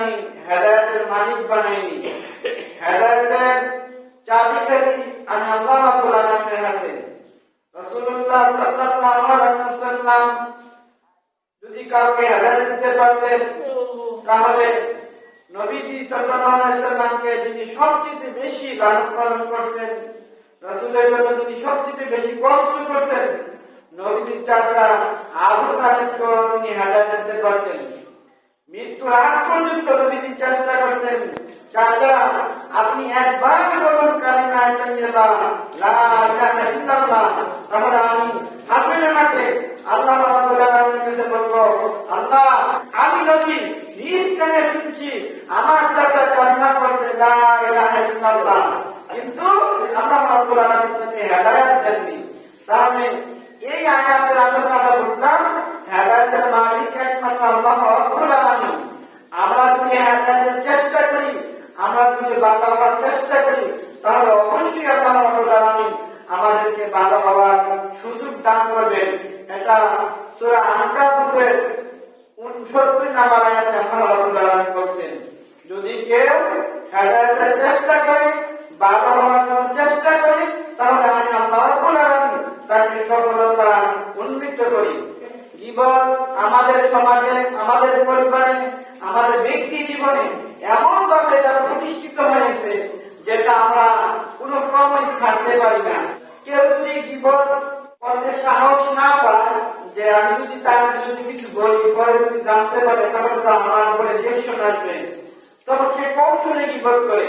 বানাইনি হেদায়তের মালিক বানাইনি হেদায়তের চাবিকাঠি আমি আল্লাহ রাব্বুল আলামিনের হাতে। রাসূলুল্লাহ সাল্লাল্লাহু আলাইহি ওয়াসাল্লাম যদি কাউকে হেদায়েত দিতে পারতেন, তাহলে নবীজি সাল্লাল্লাহু আলাইহি যিনি সবচেয়ে বেশি লালন পালন করছেন, রাসূলের জন্য যিনি সবচেয়ে বেশি কষ্ট করছেন, নবীজির চাচা আবু তালেবকেও তিনি হেদায়েত দিতে পারতেন। মৃত্যুর আগ পর্যন্ত নবীজি চেষ্টা করছেন, চাচা, আপনি একবার বলুন, কালিমা তাইয়্যিবা লা ইলাহা ইল্লাল্লাহ, তাহলে আমি হাসরের মাঠে আল্লাহ রাব্বুল আলামিনের আল্লাহ, আমি নবী, নিজ কানে শুনছি, আমার চাচা কালিমা পড়ছে, লা ইলাহা ইল্লাল্লাহ, কিন্তু আল্লাহ রাব্বুল আলামিন তাকে হেদায়েত দেননি। তখন সে কৌশলে বিপদ করে?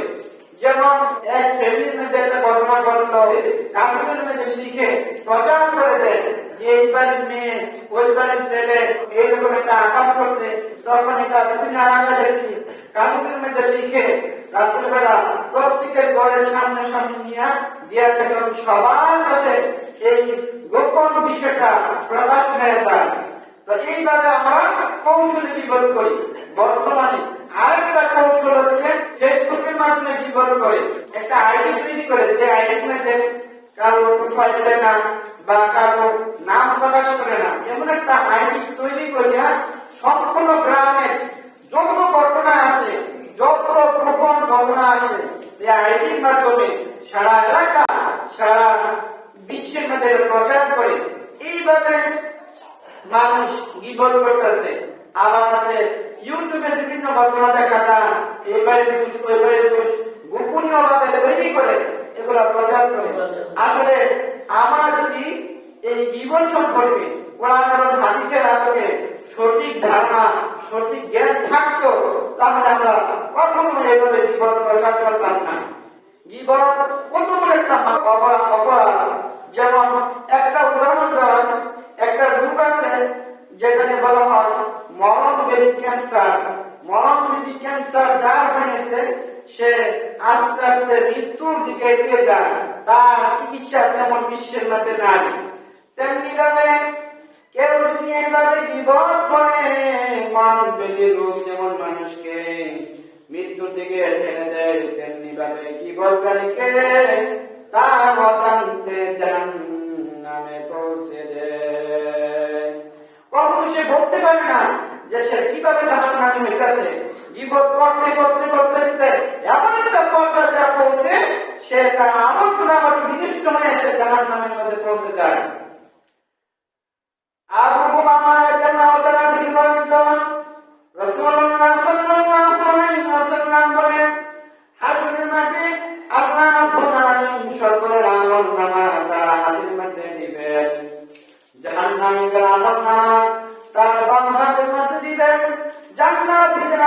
যেমন এক ফ্যামিলির মধ্যে একটা ঘটনা ঘটলো কাগজের মধ্যে লিখে প্রচার করে দেয় যে এই বাড়ির মেয়ে, ওই বাড়ির ছেলে এইরকম একটা আকাম করছে। তখন এটা বিভিন্ন আলাদা দেখছি। কাগজের মধ্যে লিখে রাত্রিবেলা প্রত্যেকের ঘরের সামনে সামনে নিয়ে দিয়েছে এবং সবার কাছে এই গোপন বিষয়টা প্রকাশ হয়ে যায়। তো এইভাবে আমরা কৌশল বিপদ করি? বর্তমানে আরেকটা কৌশল হচ্ছে ফেসবুকের মাধ্যমে বিপদ করে একটা আইডি তৈরি করে, যে আইডির মধ্যে কারও প্রোফাইল দেয় না বা কারও নাম প্রকাশ করে না, এমন একটা আইডি তৈরি করিয়া সম্পূর্ণ গ্রামের যত ঘটনা আছে, যত গোপন ঘটনা আছে, এই আইডির মাধ্যমে সারা এলাকা, সারা বিশ্বের মধ্যে প্রচার করে, এইভাবে মানুষ গিবল করতেছে। আবার আছে ইউটিউবে বিভিন্ন ঘটনা দেখা যায়, এবারে দোষ ওইবারে দোষ গোপনীয় তৈরি করে এগুলা প্রচার করে। আসলে আমরা যদি এই জীবন সম্পর্কে কোরআন হাদিসের আলোকে সঠিক ধারণা, সঠিক জ্ঞান থাকতো, তাহলে আমরা কখনো এভাবে জীবন প্রচার করতাম না। জীবন কত বড় একটা অপরাধ। যেমন একটা উদাহরণ দেওয়া, একটা রোগ আছে যেখানে বলা হয় মরণ বেদি ক্যান্সার, মরণ বেদি ক্যান্সার যার হয়েছে, সে আস্তে আস্তে মৃত্যুর দিকে এগিয়ে যায়। তার চিকিৎসা তেমন বিশ্বের মধ্যে নাই। তেমনি ভাবে কেউ যদি এইভাবে বিপদ করে, মরণ বেদি রোগ যেমন মানুষকে মৃত্যুর দিকে ঠেলে দেয়, তেমনি ভাবে বিপদকারীকে তার অজান্তে জান নামে বলতে পারে না, যে সে কীভাবে জাহান নামে হইতেছে। বিপদ করতে করতে করতে করতে এমন একটা পর্যায়ে যা পৌঁছে, সে তার আমল গুণাবলী বিনিষ্ট হয়ে সে জাহান নামের মধ্যে পৌঁছে যায়। আবু মামা রাদিয়াল্লাহু তাআলা থেকে বর্ণিত, রাসূলুল্লাহ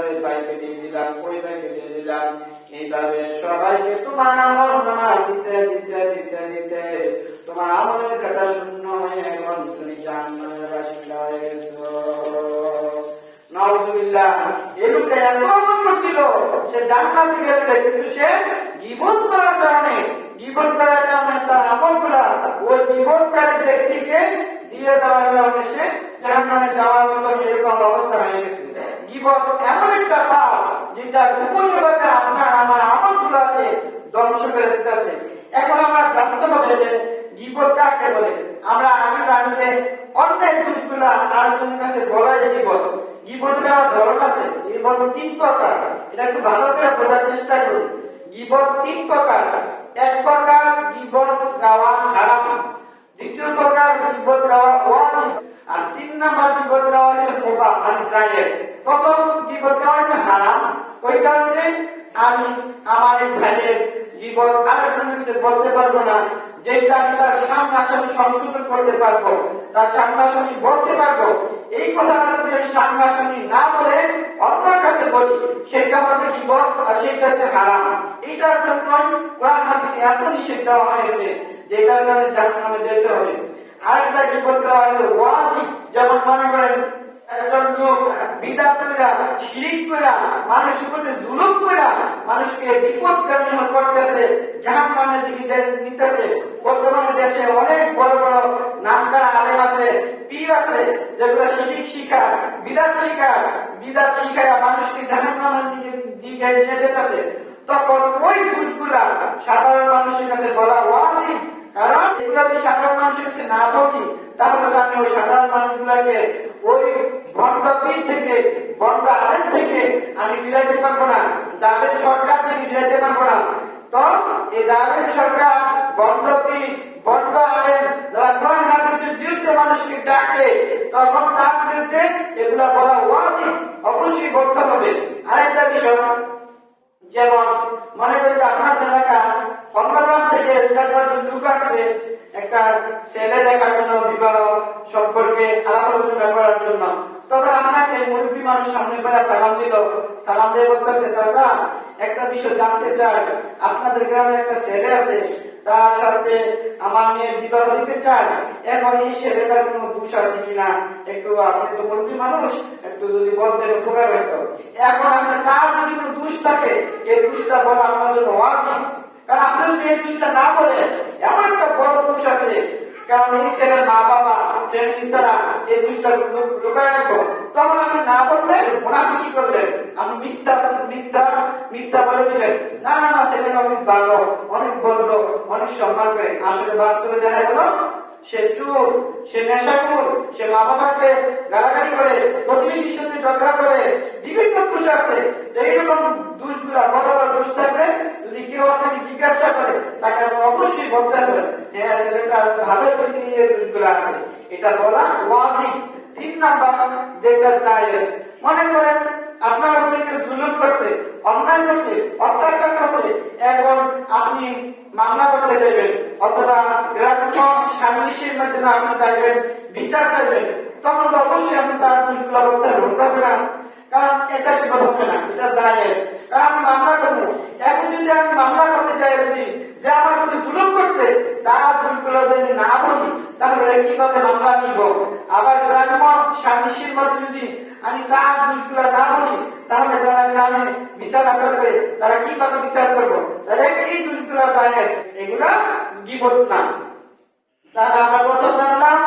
ভাবে ভাইকে দিয়ে দিলাম ভাইকে দিয়ে দিলাম। এইভাবে সবাইকে তোমার নামা দিতে দিতে দিতে দিতে। তোমার আমলের কথা শূন্য হয়ে এখন তুমি দেওয়ার সে যাওয়ার মতো এরকম অবস্থা হয়ে গেছে। গিবত এমন একটা পাপ যেটা গোপনীয়ভাবে আপনার আমার আমলগুলাকে ধ্বংস করে দিতেছে। এখন আমরা জানতে হবে যে গিবত কাকে বলে? আমরা আগে জানি যে অন্যের দোষগুলা আরেকজনের কাছে বলাই গিবত গিবত দেওয়ার ধরন আছে। গিবত তিন প্রকার। এটা একটু ভালো করে বোঝার চেষ্টা করুন। গিবত তিন প্রকার। এক প্রকার গিবত গাওয়া হারাম। দ্বিতীয় প্রকার বিপদ গাওয়া ওয়াজিব। আর তিন নাম্বার বিপদ গাওয়া হচ্ছে মোবা মানে জায়েজ। প্রথম বিপদ গাওয়া হচ্ছে হারাম? ওইটা হচ্ছে আমি আমার এই ভাইয়ের জীবন বিপদ আরেকজনের বলতে পারব না। যেটা আমি তার সামনাসামনি সংশোধন করতে পারব, তার সামনাসামনি বলতে পারব। এই কথা যদি আমি সামনাসামনি না বলে অন্যের কাছে বলি, সেটা হবে বিপদ আর সেটা হচ্ছে হারাম। এইটার জন্যই কোরআন হাদিসে এত নিষেধ দেওয়া হয়েছে, যেটার কারণে জাহান্নামে যেতে হবে। আরেকটা বিপদ দেওয়া হয়েছে ওয়াজি যেমন মনে করেন তখন ওই দোষগুলা সাধারণ মানুষের কাছে বলা ওয়াজিব, কারণ সাধারণ মানুষের কাছে না সাধারণ মানুষগুলাকে ওই ভণ্ড পীর থেকে ভণ্ড আলেম থেকে আমি ফিরাইতে পারব না। জালেম সরকার থেকে ফিরাইতে পারব না। তো এই জালেম সরকার ভণ্ড পীর ভণ্ড আলেম যারা কোরআন হাদিসের বিরুদ্ধে মানুষকে ডাকে, তখন তার বিরুদ্ধে এগুলা বলা ওয়াজিব, অবশ্যই বলতে হবে। আরেকটা বিষয়, যেমন মনে করি আপনার এলাকা অন্যগ্রাম থেকে চার পাঁচজন লোক আসছে একটা ছেলে দেখার জন্য, বিবাহ সম্পর্কে আলাপ আলোচনা করার জন্য। তখন আপনাকে মুরব্বী মানুষ সামনে সালাম দিল। সালাম দিয়ে বলতেছে একটা বিষয় জানতে চাই। আপনাদের গ্রামে একটা ছেলে আছে, তার সাথে আমার মেয়ে বিবাহ দিতে চাই এখন এই ছেলেটার কোনো দোষ আছে কিনা? একটু আপনি তো মুরব্বী মানুষ, একটু যদি বলতেন উপকার হইতো। এখন আপনি তার যদি কোনো দোষ থাকে, এই দোষটা বলা আমার জন্য কারণ আপনি যদি দোষটা না বলেন এমন একটা বড় দোষ আছে। কারণ এই ছেলের মা বাবা ফ্যামিলি তারা এই দোষটা লুকায় রাখো তখন আপনি না বললে মুনাফিকি করলেন আমি মিথ্যা মিথ্যা মিথ্যা বলে দিলেন। না না না, ছেলেটা অনেক ভালো, অনেক ভদ্র, অনেক সম্মান করে। আসলে বাস্তবে দেখা গেল সে চোর সে নেশাখোর সে মা বাবাকে গালাগালি করে, প্রতিবেশীর সাথে ঝগড়া করে, বিভিন্ন দোষ আছে। এইরকম দোষগুলা বড় বড় দোষ থাকলে যদি কেউ আপনাকে জিজ্ঞাসা করে, তাকে অবশ্যই বলতে হবে হ্যাঁ ছেলেটা ভালো প্রতি এই দোষগুলো আছে। এটা বলা ওয়াজিব। তিন নাম্বার, যেটা চাই মনে করেন আপনার উপরে জুলুম করছে, অন্যায় করছে, অত্যাচার করছে, এখন আপনি মামলা করতে যাবেন, অথবা গ্রাম্য সালিশের মাধ্যমে আপনি চাইবেন বিচার চাইবেন, তখন তো অবশ্যই আপনি তার দোষগুলো করতে হবে না। কারণ এটা কি হবে না? এটা জায়েজ। কারণ মামলা করব। এখন যদি আমি মামলা করতে চাই যদি, যে আমার প্রতি জুলুম করছে, তার দোষগুলো যদি না বলি, তাহলে কীভাবে মামলা নিব? আবার গ্রাম্য সালিশের মাধ্যমে যদি আমি তার দোষগুলো না বলি, তাহলে যারা গ্রামে বিচার আচার করে, তারা কীভাবে বিচার করব? তাহলে এই দোষগুলো জায়েজ এগুলা গিবত না। তাহলে আমরা প্রথম জানলাম,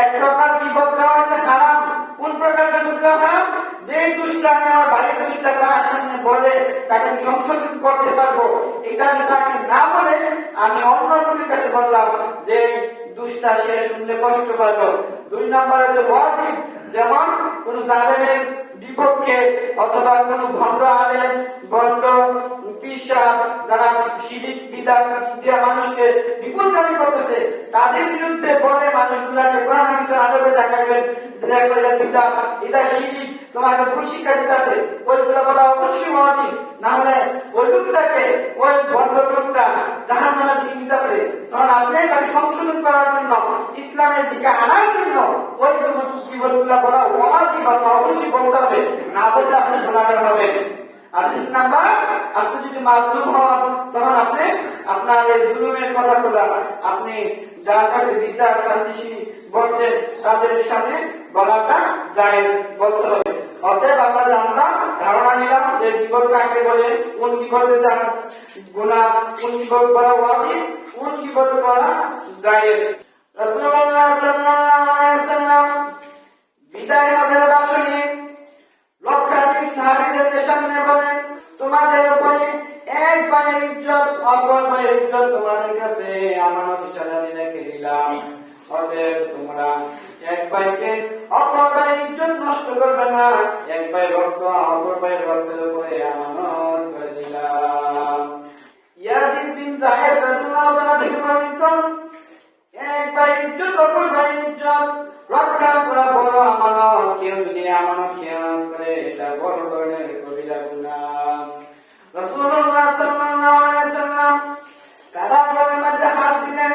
এক প্রকার বিপদ দেওয়া হয়েছে হারাম। কোন প্রকার বিপদ দেওয়া যে দুষ্টা আমি আমার বাড়ির দুষ্টা তার সামনে বলে, তাকে সংশোধন করতে পারব। এটা আমি তাকে না বলে, আমি অন্য কাছে বললাম যে দুষ্টা সে শুনলে কষ্ট দুই নম্বর হচ্ছে ওয়াজিব যেমন কোন জালেমের বিপক্ষে অথবা কোন ভণ্ড আলেম, ভণ্ড পিসা যারা শিরিক, বিদাত, বিদ্যা মানুষকে বিপদগামী করতেছে, তাদের বিরুদ্ধে বলে মানুষগুলাকে হাদিসের আলোকে দেখাইবেন। দেখবেন বিদা এটা শিরিক তোমাকে ভুল শিক্ষা দিতেছে ওইগুলো বলা অবশ্যই ওয়াজিব। না হলে ওই লোকটাকে, ওই ভণ্ড লোকটা জাহান নামে দিকে নিতেছে তখন আপনি তাকে সংশোধন করার জন্য, ইসলামের দিকে আনার জন্য ওই বিপদগুলো বলা ওয়াজিব আপনার অবশ্যই বলতে হবে। না বললে আপনি গুণাগার হবেন। আর তিন নাম্বার, আপনি যদি মাজলুম হন, তখন আপনি আপনার এই জুলুমের কথাগুলো, আপনি যার কাছে বিচার সালিশি বসছেন, তাদের সামনে বলাটা জায়েজ বলতে হবে। অতএব আমরা জানলাম ধারণা নিলাম যে বিপদ কাকে বলে, কোন বিপদে গুণা কোন বিপদ করা ওয়াজিব, কোন বিপদ করা জায়েজ। রাসূলুল্লাহ সাল্লাল্লাহু আলাইহি ওয়াসাল্লাম বিদায় হজের বাসনে লক্ষাধিক সাহাবীদেরকে সামনে বলেন, তোমাদের উপরে এক ভাইয়ের ইজ্জত, অপর ভাইয়ের ইজ্জত তোমাদের কাছে আমানত হিসাবে রেখে দিলাম। অতএব তোমরা এক ভাইকে অপর নষ্ট করবে না এক ভাই রক্ত, অপর ভাই রক্তের উপরে আমানত করে দিলাম। ইয়াসিন বিন জাহেদ রাদিয়াল্লাহু তাআলা থেকে বর্ণিত, এক ভাই ইজ্জত, অপর ভাই ইজ্জত, রক্ষা করা বড় আমানত। কেউ যদি আমানত খেয়াল করে, এটা বড় ধরনের কবিরা গুনাহ রাসূলুল্লাহ সাল্লাল্লাহু আলাইহি সাল্লাম কাদা ঘরের মধ্যে হাত দিলেন।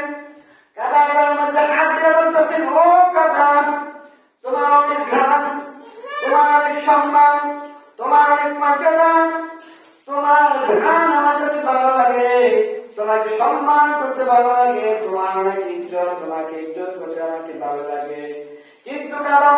কাদা ঘরের মধ্যে হাত দিয়ে বলতেছেন, ও কাদা তোমার অনেক ঘ্রাণ অনেক সম্মান, তোমার অনেক মর্যাদা, তোমার গান আমার কাছে ভালো লাগে, তোমাকে সম্মান করতে ভালো লাগে, তোমার অনেক ইজ্জত, তোমাকে ইজ্জত করতে আমাকে ভালো লাগে। কিন্তু কারণ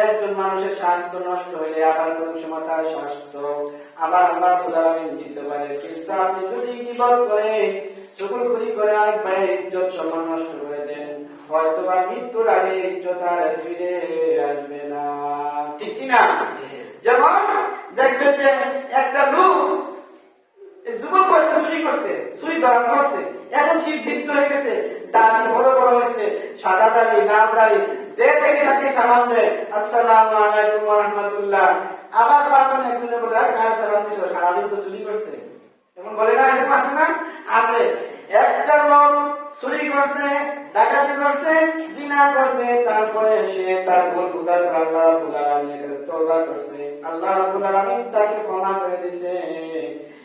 একজন মানুষের স্বাস্থ্য নষ্ট হইলে আবার কোন সময় তার স্বাস্থ্য আবার আবার ফুলারামিন দিতে পারে কিন্তু আপনি যদি বিপদ করে চকুল খুলি করে আরেক ভাইয়ের ইজ্জত সম্মান নষ্ট করে দেন হয়তো বা মৃত্যুর আগে ইজ্জত আর ফিরে আসবে না। ঠিক কিনা? যেমন দেখবে যে একটা লোক যুবক বয়সে চুরি করছে, চুরি ধরা করছে, এখন সে বৃদ্ধ হয়ে গেছে দাড়ি বড় বড় হয়েছে, সাদা দাড়ি, লাল দাড়ি যে দেখে তাকে সালাম দেয় আসসালাম আলাইকুম রহমতুল্লাহ। আবার পাঁচজন একজনে বলে, আর কার সালাম দিছো? সারাদিন তো চুরি করছে। এমন বলে, না, এরকম আছে না? আছে। একটা লোক চুরি করছে, ডাকাতি করছে, জিনা করছে, তারপরে সে তার ভুল বুঝার পর আল্লাহ রাব্বুল তওবা করছে। আল্লাহ রাব্বুল আলামিন তাকে ক্ষমা করে দিয়েছে।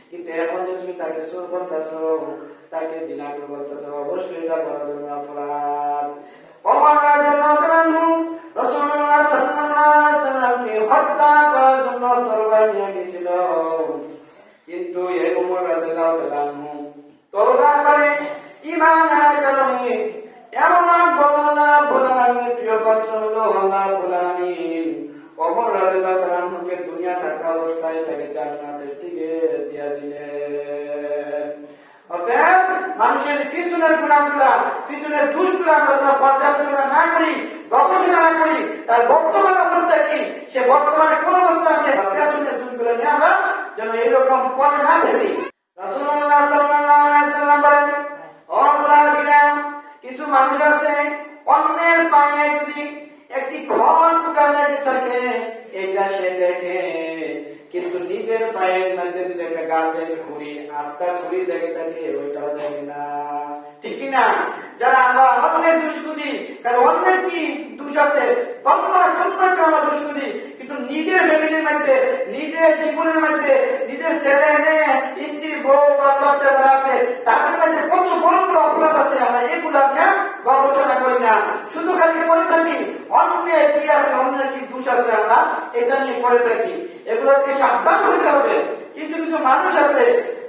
কিন্তু এখন যে তুমি তাকে সুর বলতেছো, তাকে জিনা করে বলতেছো, অবশ্যই এটা বড় অপরাধ। পিছনের গুণাগুলা পিছনের দোষগুলা আমরা পর্যালোচনা না করি, গবেষণা না করি, তার বর্তমান অবস্থা কি? সে বর্তমানে কোন অবস্থা আছে? দোষগুলো নিয়ে আমরা যেন এরকম পরে না থাকি আস্তা খুঁড়ি লেগে থাকে ওইটাও দেখে না। ঠিক না? যারা আমরা অন্যের দুষ্কৃতি কারণ অন্যের কি দোষ আছে? তন্ময় তন্ময়কে আমরা দুষ্কৃতি কিন্তু নিজের ফ্যামিলির মধ্যে, নিজের জীবনের মধ্যে, নিজের ছেলে, মেয়ে, স্ত্রী, বউ বা বাচ্চা যারা আছে, তাদের মধ্যে কত বড় অপরাধ আছে, আমরা এগুলো নিয়ে গবেষণা করি না। শুধু খালি পড়ে থাকি, অন্যের কি আছে, অন্যের কি দোষ আছে আমরা, এটা নিয়ে পড়ে থাকি। এগুলোকে সাবধান হতে হবে। কিছু কিছু মানুষ আছে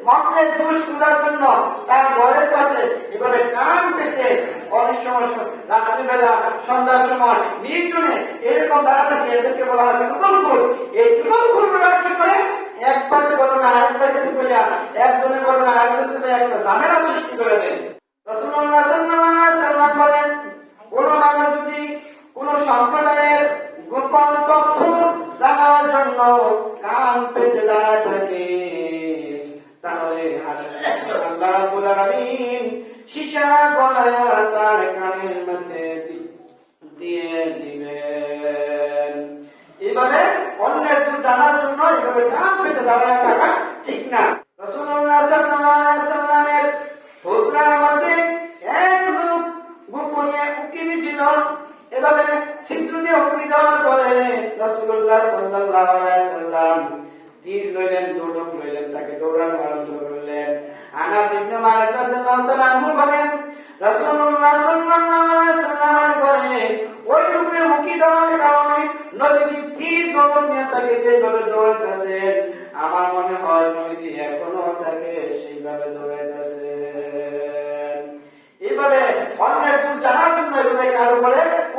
মনের দোষ খোঁজার জন্য তার ঘরের পাশে এভাবে কান পেতে অনেক সময় রাত্রিবেলা, সন্ধ্যার সময় নির্জনে এরকম দাঁড়া থাকে এদেরকে বলা হয় চুগলখুর এই চুগলখুররা কি করে? একবারে বলো না আরেকবারে বলিয়া একজনে বলো না আরেকজন তুমি একটা ঝামেলা সৃষ্টি করে সাল্লাম বলেন, কোন মানুষ যদি কোন সম্প্রদায়ের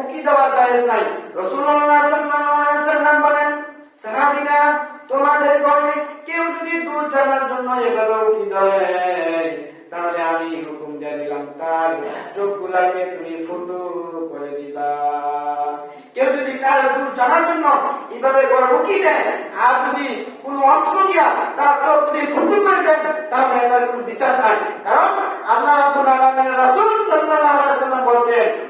উকি দেওয়া যায় নাই? সাল্লাম বলেন, সাহাবীরা, তোমাদের ঘরে কেউ যদি দূর জানার জন্য এভাবে উকি দেয়, তাহলে আমি হুকুম দিয়ে দিলাম, তার চোখগুলাকে তুমি ফুটো করে দিবা। কেউ যদি কারও দূর জানার জন্য এইভাবে ঘরে উকি দেয়, আর যদি কোন অস্ত্র দিয়া তার চোখ যদি ফুটো করে দেন তাহলে এটার কোনো বিচার নাই। কারণ আল্লাহ রাসূল ওয়াসাল্লাম বলছেন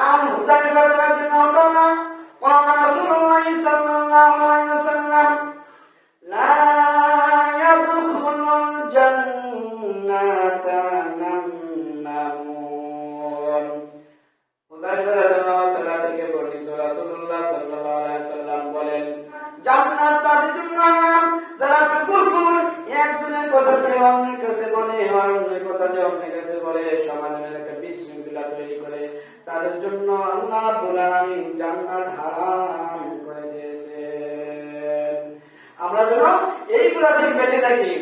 আর হুজাইফা রাদিয়াল্লাহু তাআলা قال رسول الله صلى الله عليه وسلم لا يدخل الجنة نمام হুযায়ফা রাদিয়াল্লাহু তাআলা থেকে বর্ণিত রাসূলুল্লাহ সাল্লাল্লাহু আলাইহি সাল্লাম বলেন জান্নাত তাদের জন্য হারাম যারা চুকুরখুর একজনের কথাকে অন্যের কাছে বলে অন্যের কথাকে অন্যের কাছে বলে সমাজের তাদের জন্য আল্লাহ আলামিন জান্নাত হারাম করে দিয়েছেন। আমরা যেন এইগুলা থেকে বেঁচে থাকি।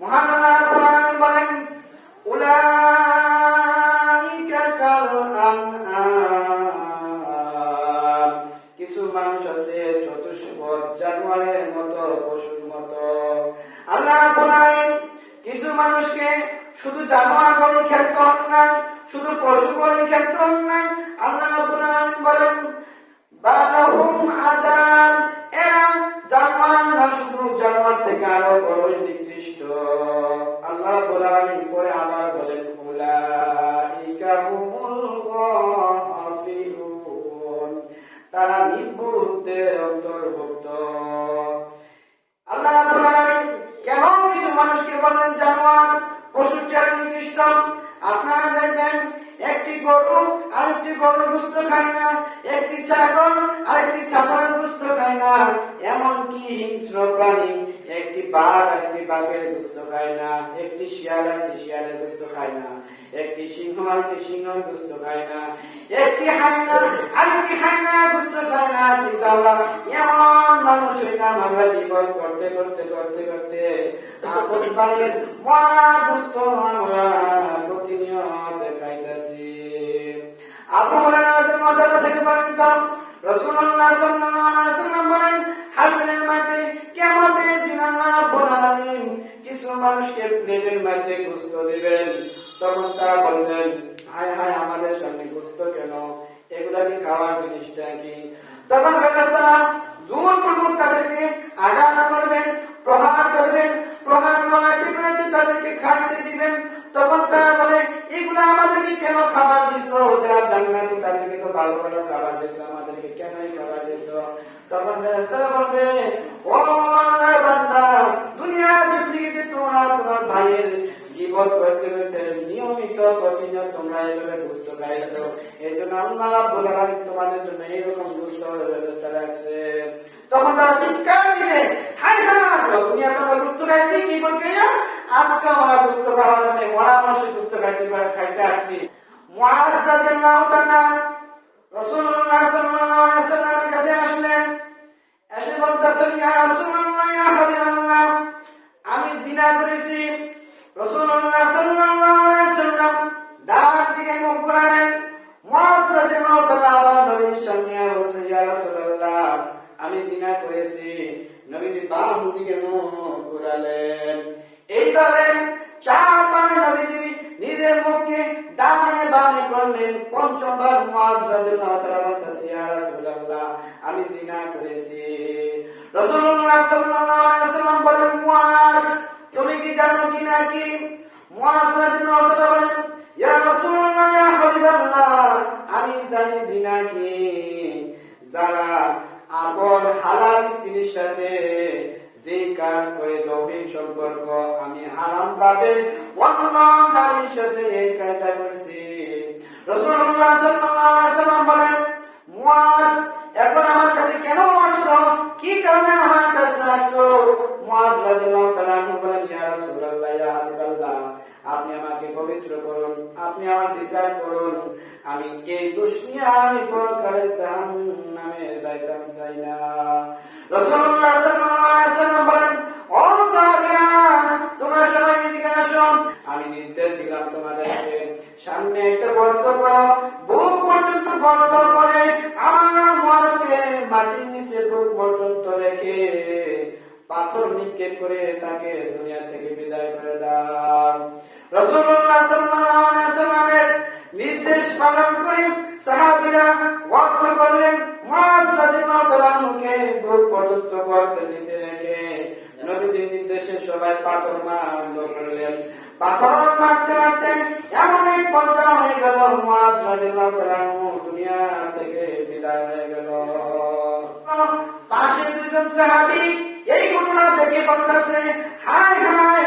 মহান আল্লাহ বলেন, উলাইকা একটি শিয়াল একটি শিয়ালের গুস্ত খায় না, একটি সিংহ আরেকটি সিংহের গুস্ত খায় না, একটি হাইনা আরেকটি হাইনার গুস্ত খায় না, কিন্তু আমরা এমন মানুষ হইলাম আমরা বিপদ করতে করতে করতে করতে প্রতিনিয়ত খাইতেছি। আবু হুরায়রা মাদালা থেকে বর্ণিত রাসূলুল্লাহ সাল্লাল্লাহু আলাইহি ওয়াসাল্লাম বলেন, হাসরের মাঠে কিয়ামতের দিন আল্লাহ রাব্বুল কিছু মানুষকে নিজের মধ্যে গুস্ত দিবেন। তখন তারা বলবেন হায় হায়, আমাদের সামনে গুস্ত কেন? এগুলা কি খাওয়ার জিনিসটা কি? তখন ফেরেশতারা জোর পূর্বক তাদেরকে আঘাত করবেন, প্রহার করবেন, প্রহার করাতে তাদেরকে খাইতে দিবেন, তখন তারা বলে, এগুলো আমাদেরকে কেন খাবার দিছ যারা জান্নাতি, তাদেরকে তো ভালো ভালো খাবার দিছ আমাদেরকে কেন খাবার দিছ তখন ফেরেশতারা বলবে, ও আল্লাহর বান্দা, দুনিয়ার জিন্দেগিতে তোমরা, তোমার ভাইয়ের জীবন নিয়মিত তোমরা এইভাবে গুস্ত খাইছো এই জন্য আল্লাহ রাব্বুল আলামিন তোমাদের জন্য এইরকম গুস্ত ব্যবস্থা রাখছে। তখন তারা চিৎকার দিবে হাই হাই দুনিয়া তোমরা গুস্ত খাইছি কি বলতে আজকে আমরা গুস্ত খাওয়ার জন্য মরা মানুষের গুস্ত খাইতে পারে খাইতে আসবি মুআজ রাদিয়াল্লাহু তাআলা রাসূলুল্লাহ সাল্লাল্লাহু আলাইহি কাছে আসলেন। এসে বলতেছেন, ইয়া রাসূলুল্লাহ আমি জিনা করেছি রাসূলুল্লাহ সাল্লাল্লাহু আলাইহি ওয়াসাল্লাম ডাক দিকে মুখ ঘোরালেন। মুআজ রাদিয়াল্লাহু তাআলা নবীর সামনে বলছে, ইয়া রাসূলুল্লাহ, আমি জিনা করেছি। নবীজি বাম দিকে মুখ ঘোরালেন। এইভাবে চারবার নবীজি নিজের মুখকে ডানে বামে করলেন। পঞ্চমবার মুআজ রাদিয়াল্লাহু আমি জিনা করেছি। রাসূলুল্লাহ আমি জানি জিনা কি যারা আপন হালাল স্ত্রীর সাথে যে কাজ করে দৌহিক সম্পর্ক, আমি হারাম ভাবে অন্য সাথে এই কাজটা করছি। রসুল্লাহ এখন আমার কাছে কেন আসছো? কি কারণে আমার কাছে আসছো? আপনি আমাকে পবিত্র করুন, আপনি আমার বিচার করুন। আমি এই জাহান্নামে যাইতাম চাই না। সামনে একটা পর্যন্ত করে মাটির নিচে পর্যন্ত রেখে পাথর নিক্ষেপ করে তাকে রসুল্লাহ সাল্লাল্লাহু আলাইহি নির্দেশ পালন করে সাহাবীরা ওয়াক্ত করলেন নির্দেশে সবাই পাথর মারলো করলেন। পাথর মারতে মারতে এমন এক পর্যায়ে হয়ে গেল, মুআজ রাদিয়াল্লাহু তাআলা দুনিয়া থেকে বিদায় হয়ে গেল। পাশে দুজন সাহাবী এই ঘটনা দেখে বলতেছে, হায় হায়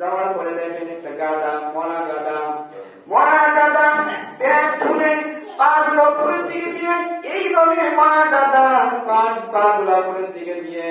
যাওয়ার পরে দেখেন একটা গাদা মরা গাদা মরা গাদা পেট শুনে পাগুলো দিকে দিয়ে এইভাবে মরা গাদা পাট পাগুলো দিকে দিয়ে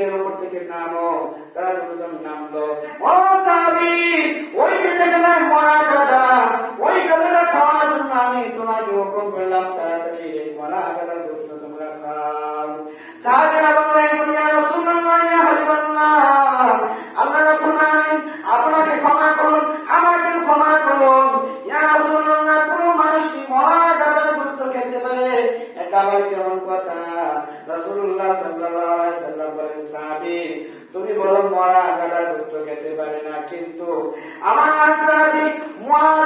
উটের উপর থেকে নামো, তারা দুজন নামলো। ওই যে দেখলাম মরা গাদা ওই গাদাটা খাওয়ার জন্য আমি তোমাকে হুকুম করলাম, তাড়াতাড়ি এই মরা গাদার গোস্ত তোমরা খাও। আপনাকে ক্ষমা করুন আমাকে ক্ষমা করুন। ইয়া রাসূলুল্লাহ, কোন মানুষ কি খেতে পারে? এটা রাসূলুল্লাহ সাল্লাল্লাহু আলাইহি সাল্লাম বলেন, সাহাবী, তুমি বলো মরা গাদার গোস্ত খেতে পারে না, কিন্তু আমার সাহাবী মুআজ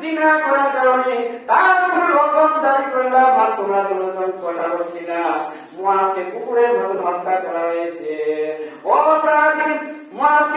জিনা করার কারণে তার উপর রকম জারি করলাম আর তোমরা দুজন কথা বলছি না মুআজকে কুকুরের মতো হত্যা করা হয়েছে। ও সাহাবী মুআজকে